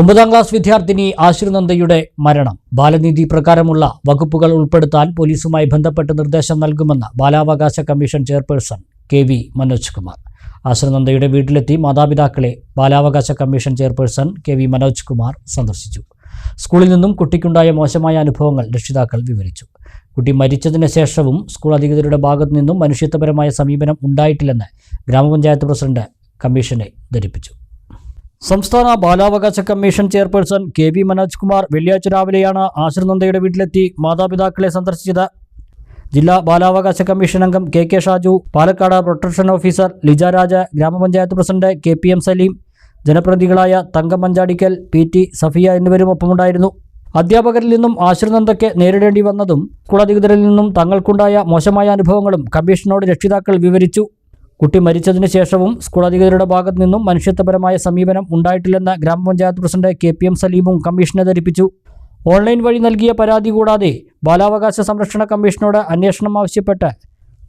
ഒമ്പതാം ക്ലാസ് വിദ്യാർത്ഥിനി ആശ്രിനന്ദയുടെ മരണം. ബാലനീതി പ്രകാരമുള്ള വകുപ്പുകൾ ഉൾപ്പെടുത്താൻ പോലീസുമായി ബന്ധപ്പെട്ട് നിർദ്ദേശം നൽകുമെന്ന് ബാലാവകാശ commission chairperson K V Manoj Kumar ആശ്രിനന്ദയുടെ വീട്ടിലെത്തി മാതാപിതാക്കളെ ബാലാവകാശ commission chairperson K V Manoj Kumar സന്ദർശിച്ചു. സ്കൂളിൽ നിന്നും കുട്ടിക്കുണ്ടായ മോശമായ അനുഭവങ്ങൾ രക്ഷിതാക്കൾ വിവരിച്ചു. കുട്ടി മരിച്ചതിന് ശേഷവും സ്കൂൾ അധികൃതരുടെ ഭാഗത്തു നിന്നും മനുഷ്യത്വപരമായ സമീപനം ഉണ്ടായിട്ടില്ലെന്ന് ഗ്രാമപഞ്ചായത്ത് പ്രസിഡന്റ് കമ്മീഷനെ ധരിപ്പിച്ചു. സംസ്ഥാന ബാലാവകാശ commission chairperson K V Manoj Kumar വെള്ളിയാഴ്ച രാവിലെയാണ് ആശ്രനന്ദയുടെ വീട്ടിലെത്തി മാതാപിതാക്കളെ സന്ദർശിച്ചത്. ജില്ലാ ബാലാവകാശ കമ്മീഷൻ അംഗം K K Shaju Palakkad protection officer Lija Raja ഗ്രാമപഞ്ചായത്ത് president K P M Salim ജനപ്രതിനിധികളായ Thankam Manjadikkal P T Safiya എന്നിവരും ഒപ്പമുണ്ടായിരുന്നു. അധ്യാപകരിൽ നിന്നും ആശ്രനന്ദയ്ക്ക് നേരിടേണ്ടി വന്നതും സ്കൂൾ അധികൃതരിൽ നിന്നും തങ്ങൾക്കുണ്ടായ മോശമായ അനുഭവങ്ങളും കമ്മീഷനോട് രക്ഷിതാക്കൾ വിവരിച്ചു. കുട്ടി മരിച്ചതിന് ശേഷവും സ്കൂൾ അധികൃതരുടെ ഭാഗത്തു നിന്നും മനുഷ്യത്വപരമായ സമീപനം ഉണ്ടായിട്ടില്ലെന്ന് ഗ്രാമപഞ്ചായത്ത് പ്രസിഡന്റ് കെ പി എം സലീമും കമ്മീഷനെ ധരിപ്പിച്ചു. ഓൺലൈൻ വഴി നൽകിയ പരാതി കൂടാതെ ബാലാവകാശ സംരക്ഷണ കമ്മീഷനോട് അന്വേഷണം ആവശ്യപ്പെട്ട്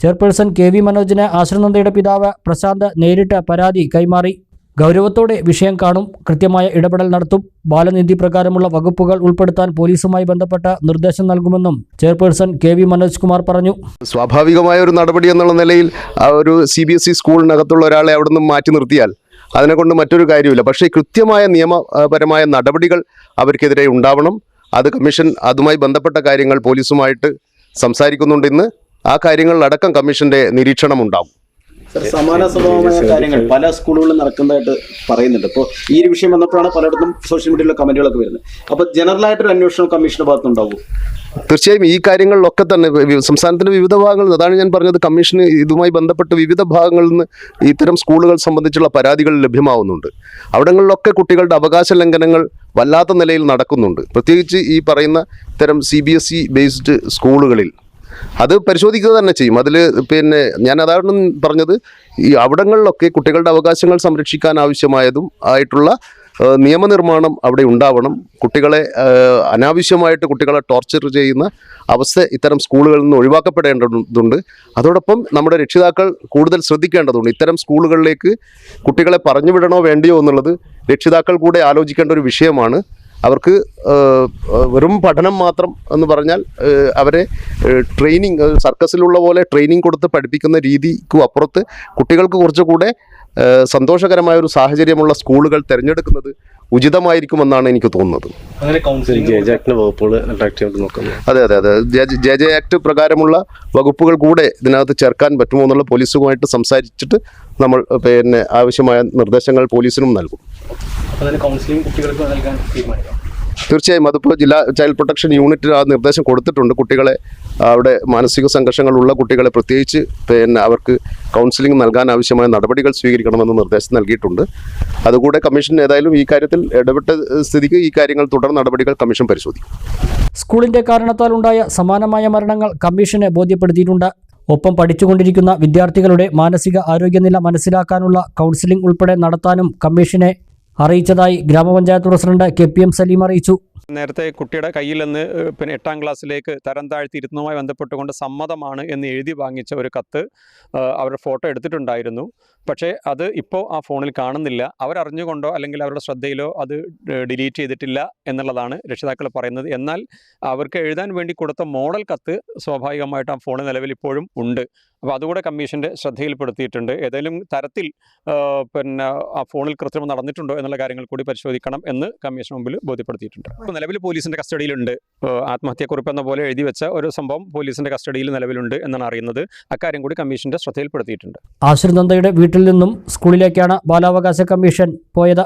ചെയർപേഴ്സൺ കെ വി മനോജിന് ആശ്രനന്ദയുടെ പിതാവ് പ്രശാന്ത് നേരിട്ട് പരാതി കൈമാറി. ഗൗരവത്തോടെ വിഷയം കാണും കൃത്യമായ ഇടപെടൽ നടത്തും ബാലനീതി പ്രകാരമുള്ള വകുപ്പുകൾ ഉൾപ്പെടുത്താൻ പോലീസുമായി ബന്ധപ്പെട്ട നിർദ്ദേശം നൽകുമെന്നും chairperson K V Manoj Kumar പറഞ്ഞു. സ്വാഭാവികമായ ഒരു നടപടി എന്നുള്ള നിലയിൽ ഒരു സി ബി എസ് ഇ സ്കൂളിനകത്തുള്ള ഒരാളെ അവിടെ നിന്ന് മാറ്റി നിർത്തിയാൽ അതിനെക്കൊണ്ട് മറ്റൊരു കാര്യമില്ല പക്ഷേ കൃത്യമായ നിയമപരമായ നടപടികൾ അവർക്കെതിരെ ഉണ്ടാവണം. അത് കമ്മീഷൻ അതുമായി ബന്ധപ്പെട്ട കാര്യങ്ങൾ പോലീസുമായിട്ട് സംസാരിക്കുന്നുണ്ടെന്ന് ആ കാര്യങ്ങളിലടക്കം കമ്മീഷന്റെ നിരീക്ഷണം ഉണ്ടാവും സമാന സ്വഭാവമായ കാര്യങ്ങൾ പല സ്കൂളുകളിലും നടക്കുന്നതായിട്ട് പറയുന്നുണ്ട്. ഇപ്പോൾ ഈ ഒരു വിഷയം വന്നപ്പോഴാണ് പലയിടത്തും സോഷ്യൽ മീഡിയയിലെ കമന്റുകളൊക്കെ വരുന്നത്. അപ്പോൾ ജനറൽ ആയിട്ട് ഒരു അന്വേഷണം കമ്മീഷന്റെ ഭാഗത്തുണ്ടാവും തീർച്ചയായും ഈ കാര്യങ്ങളിലൊക്കെ തന്നെ സംസ്ഥാനത്തിന്റെ വിവിധ ഭാഗങ്ങളിൽ അതാണ് ഞാൻ പറഞ്ഞത് കമ്മീഷന് ഇതുമായി ബന്ധപ്പെട്ട് വിവിധ ഭാഗങ്ങളിൽ നിന്ന് ഇത്തരം സ്കൂളുകൾ സംബന്ധിച്ചുള്ള പരാതികൾ ലഭ്യമാവുന്നുണ്ട്. അവിടങ്ങളിലൊക്കെ കുട്ടികളുടെ അവകാശ ലംഘനങ്ങൾ വല്ലാത്ത നിലയിൽ നടക്കുന്നുണ്ട്. പ്രത്യേകിച്ച് ഈ പറയുന്ന ഇത്തരം സി ബേസ്ഡ് സ്കൂളുകളിൽ അത് പരിശോധിക്കുക തന്നെ ചെയ്യും. അതിൽ പിന്നെ ഞാൻ അതാണ് പറഞ്ഞത് ഈ അവിടങ്ങളിലൊക്കെ കുട്ടികളുടെ അവകാശങ്ങൾ സംരക്ഷിക്കാൻ ആവശ്യമായതും ആയിട്ടുള്ള നിയമനിർമ്മാണം അവിടെ ഉണ്ടാവണം. കുട്ടികളെ അനാവശ്യമായിട്ട് കുട്ടികളെ ടോർച്ചർ ചെയ്യുന്ന അവസ്ഥ ഇത്തരം സ്കൂളുകളിൽ നിന്ന് ഒഴിവാക്കപ്പെടേണ്ടതുണ്ട്. അതോടൊപ്പം നമ്മുടെ രക്ഷിതാക്കൾ കൂടുതൽ ശ്രദ്ധിക്കേണ്ടതുണ്ട്. ഇത്തരം സ്കൂളുകളിലേക്ക് കുട്ടികളെ പറഞ്ഞുവിടണോ വേണ്ടിയോ എന്നുള്ളത് രക്ഷിതാക്കൾ കൂടെ ആലോചിക്കേണ്ട ഒരു വിഷയമാണ്. അവർക്ക് വെറും പഠനം മാത്രം എന്ന് പറഞ്ഞാൽ അവരെ ട്രെയിനിങ് സർക്കസിലുള്ള പോലെ ട്രെയിനിങ് കൊടുത്ത് പഠിപ്പിക്കുന്ന രീതിക്കും അപ്പുറത്ത് കുട്ടികൾക്ക് കുറച്ചുകൂടെ സന്തോഷകരമായ ഒരു സാഹചര്യമുള്ള സ്കൂളുകൾ തിരഞ്ഞെടുക്കുന്നത് ഉചിതമായിരിക്കുമെന്നാണ് എനിക്ക് തോന്നുന്നത്. അതെ അതെ അതെ. ജെ- ജെ ജെ ആക്ട് പ്രകാരമുള്ള വകുപ്പുകൾ കൂടെ ഇതിനകത്ത് ചേർക്കാൻ പറ്റുമോ എന്നുള്ള പോലീസുമായിട്ട് സംസാരിച്ചിട്ട് നമ്മൾ പിന്നെ ആവശ്യമായ നിർദ്ദേശങ്ങൾ പോലീസിനും നൽകും. കൗൺസിലിംഗ് കുട്ടികൾക്ക് നൽകാൻ തീരുമാനിക്കാം. തീർച്ചയായും അതിപ്പോൾ ജില്ലാ ചൈൽഡ് പ്രൊട്ടക്ഷൻ യൂണിറ്റിന് ആ നിർദ്ദേശം കൊടുത്തിട്ടുണ്ട്. കുട്ടികളെ അവിടെ മാനസിക സംഘർഷങ്ങളുള്ള കുട്ടികളെ പ്രത്യേകിച്ച് പിന്നെ അവർക്ക് കൗൺസിലിംഗ് നൽകാൻ ആവശ്യമായ നടപടികൾ സ്വീകരിക്കണമെന്ന് നിർദ്ദേശം നൽകിയിട്ടുണ്ട്. അതുകൂടെ കമ്മീഷൻ ഏതായാലും ഈ കാര്യത്തിൽ ഇടപെട്ട സ്ഥിതിക്ക് ഈ കാര്യങ്ങൾ തുടർ നടപടികൾ കമ്മീഷൻ പരിശോധിക്കും. സ്കൂളിന്റെ കാരണത്താൽ ഉണ്ടായ സമാനമായ മരണങ്ങൾ കമ്മീഷനെ ബോധ്യപ്പെടുത്തിയിട്ടുണ്ട്. ഒപ്പം പഠിച്ചുകൊണ്ടിരിക്കുന്ന വിദ്യാർത്ഥികളുടെ മാനസിക ആരോഗ്യനില മനസ്സിലാക്കാനുള്ള കൗൺസിലിംഗ് ഉൾപ്പെടെ നടത്താനും കമ്മീഷനെ അറിയിച്ചതായി ഗ്രാമപഞ്ചായത്ത് president K P M Salim അറിയിച്ചു. നേരത്തെ കുട്ടിയുടെ കയ്യിൽ നിന്ന് പിന്നെ എട്ടാം ക്ലാസ്സിലേക്ക് തരം താഴ്ത്തിയിരുന്നതുമായി ബന്ധപ്പെട്ടുകൊണ്ട് സമ്മതമാണ് എന്ന് എഴുതി വാങ്ങിച്ച ഒരു കത്ത് അവരുടെ ഫോട്ടോ എടുത്തിട്ടുണ്ടായിരുന്നു. പക്ഷേ അത് ഇപ്പോൾ ആ ഫോണിൽ കാണുന്നില്ല. അവരറിഞ്ഞുകൊണ്ടോ അല്ലെങ്കിൽ അവരുടെ ശ്രദ്ധയിലോ അത് ഡിലീറ്റ് ചെയ്തിട്ടില്ല എന്നുള്ളതാണ് രക്ഷിതാക്കൾ പറയുന്നത്. എന്നാൽ അവർക്ക് എഴുതാൻ വേണ്ടി കൊടുത്ത മോഡൽ കത്ത് സ്വാഭാവികമായിട്ട് ആ ഫോണിൽ നിലവിൽ ഇപ്പോഴും ഉണ്ട്. അപ്പോൾ അതുകൂടെ കമ്മീഷന്റെ ശ്രദ്ധയിൽപ്പെടുത്തിയിട്ടുണ്ട്. ഏതെങ്കിലും തരത്തിൽ പിന്നെ ആ ഫോണിൽ കൃത്രിമം നടന്നിട്ടുണ്ടോ എന്നുള്ള കാര്യങ്ങൾ കൂടി പരിശോധിക്കണം എന്ന് കമ്മീഷൻ മുമ്പിൽ ബോധ്യപ്പെടുത്തിയിട്ടുണ്ട്. നിലവിൽ പോലീസിന്റെ കസ്റ്റഡിയിലുണ്ട്. ആത്മഹത്യക്കുറിപ്പ് എന്ന പോലെ എഴുതി വെച്ച ഒരു സംഭവം പോലീസിന്റെ കസ്റ്റഡിയിൽ നിലവിലുണ്ട് എന്നാണ് അറിയുന്നത്. അക്കാര്യം കൂടി കമ്മീഷന്റെ ശ്രദ്ധയിൽപ്പെടുത്തിയിട്ടുണ്ട്. ആശ്രിനന്ദയുടെ വീട്ടിൽ നിന്നും സ്കൂളിലേക്കാണ് ബാലാവകാശ കമ്മീഷൻ പോയത്.